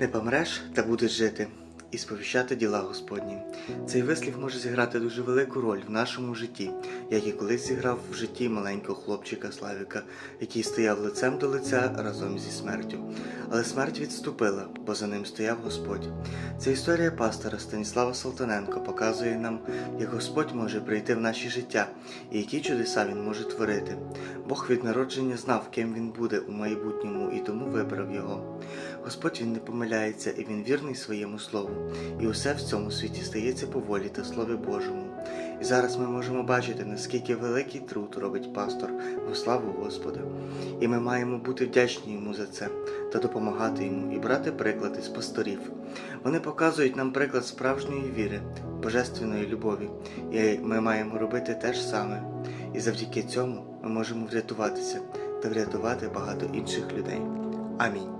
Не помреш та будеш жити і сповіщати діла Господні. Цей вислів може зіграти дуже велику роль в нашому житті, як і колись зіграв в житті маленького хлопчика Славіка, який стояв лицем до лиця разом зі смертю. Але смерть відступила, бо за ним стояв Господь. Ця історія пастора Станіслава Салтаненко показує нам, як Господь може прийти в наші життя і які чудеса Він може творити. Бог від народження знав, ким він буде у майбутньому, і тому вибрав його. Господь він не помиляється, і він вірний своєму слову, і усе в цьому світі стається по волі та слові Божому. І зараз ми можемо бачити, наскільки великий труд робить пастор во славу Господа. І ми маємо бути вдячні йому за це та допомагати йому і брати приклад із пасторів. Вони показують нам приклад справжньої віри, божественної любові, і ми маємо робити те ж саме. І завдяки цьому ми можемо врятуватися та врятувати багато інших людей. Амінь.